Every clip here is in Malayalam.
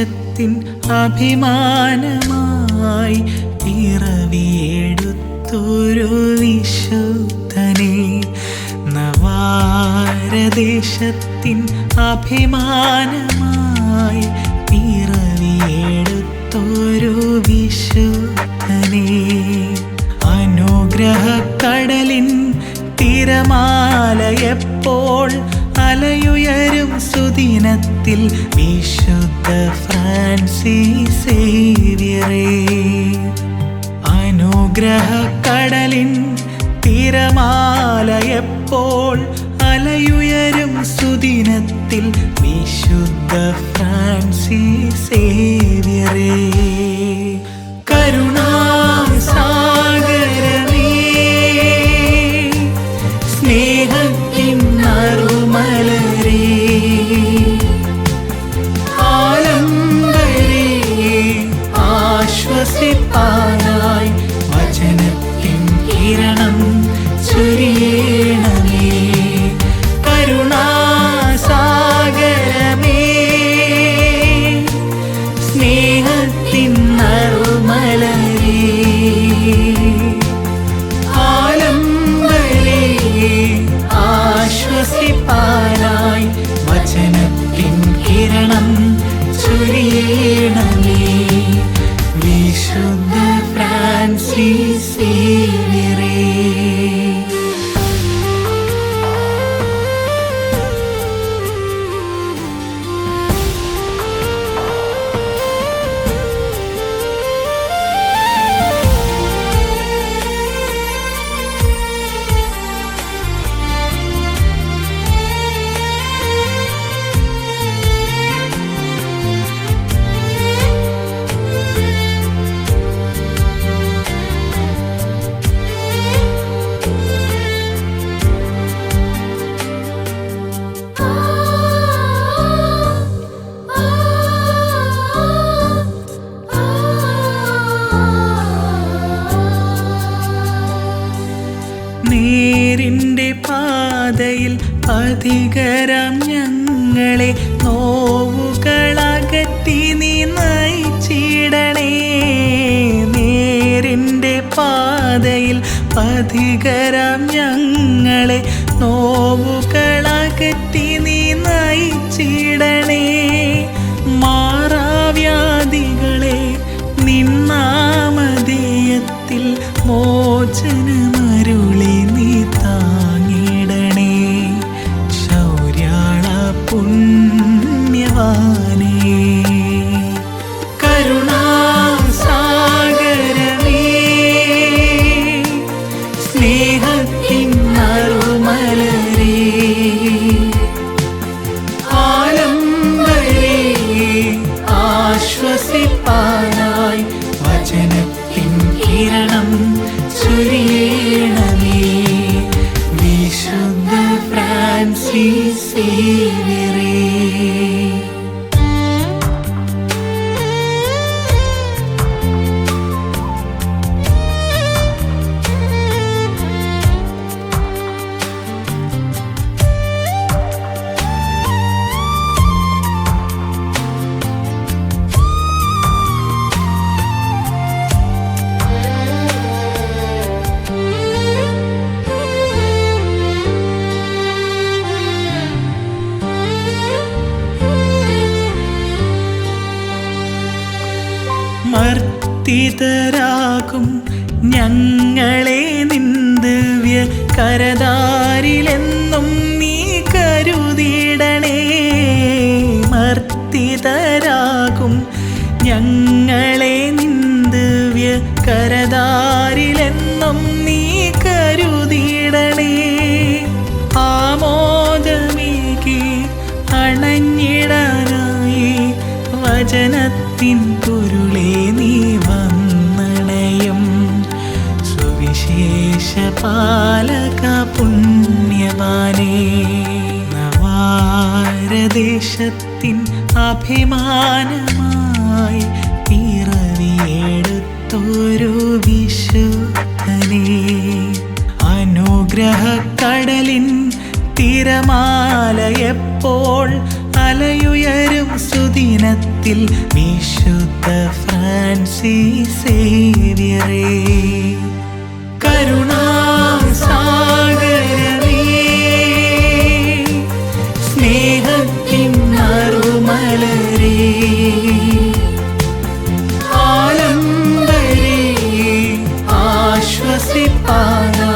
നവാരദേശത്തിൻ അഭിമാനമായി പിറവിയെടുത്തൊരു വിശുദ്ധനെ നവാരദേശത്തിൻ അഭിമാനമായി പിറവിയെടുത്തൊരു വിശുദ്ധനെ അനുഗ്രഹക്കടലിൻ തിരമാലയെപ്പോൾ അലയുയരും സുദിനത്തിൽ വിശുദ്ധ ഫ്രാൻസിസ് സേവ്യറേ അനുഗ്രഹക്കടലിൻ തിരമാലയപ്പോൾ അലയുയരും കിരണം ചൊരിയണമേ നേരിന്റെ പാതയിൽ അധികരം ഞങ്ങളെ നോവുകളകറ്റി നീ നയിച്ചിടണേ. നേരിന്റെ പാതയിൽ അധികരം ഞങ്ങളെ നോവുകളകറ്റി നീ നയിച്ചിടണേ. ഫ്രാൻസിസ് മർത്തിതരാകും ഞങ്ങളെ നിന്ദിവ്യ കരതാരിലെന്നും നീ കരുതിടണേ മർത്തിതരാകും ഞങ്ങളെ നിന്ദിവ്യ കരതാരിലെന്നും നീ കരുതിടണേ ആമോദമേകി അണഞ്ഞിടാനായി വചനത്തിൻ പൊരുളെ നീ വന്നണയം. സുവിശേഷ പാലക പുണ്യവാനേ. നവാരദേശത്തിൻ അഭിമാനമായി പിറവിയെടുത്തൊരു വിശുദ്ധനേ. അനുഗ്രഹക്കടലിൻ തിരമാലയെപ്പോൾ അലയുയരും സുദിനത്തിൽ വിശുദ്ധ ഫ്രാൻസിസ് സേവ്യറേ. നറുമലരേ ആലംബരേ ആശ്വസിപ്പാനായി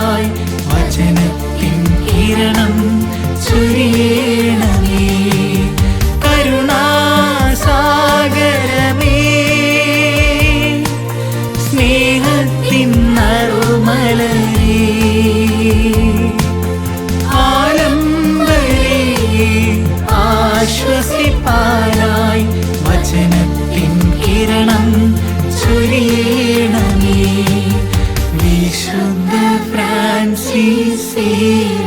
ചൊരിയണമേ വിശുദ്ധ ഫ്രാൻസിസ് സേവ്യർ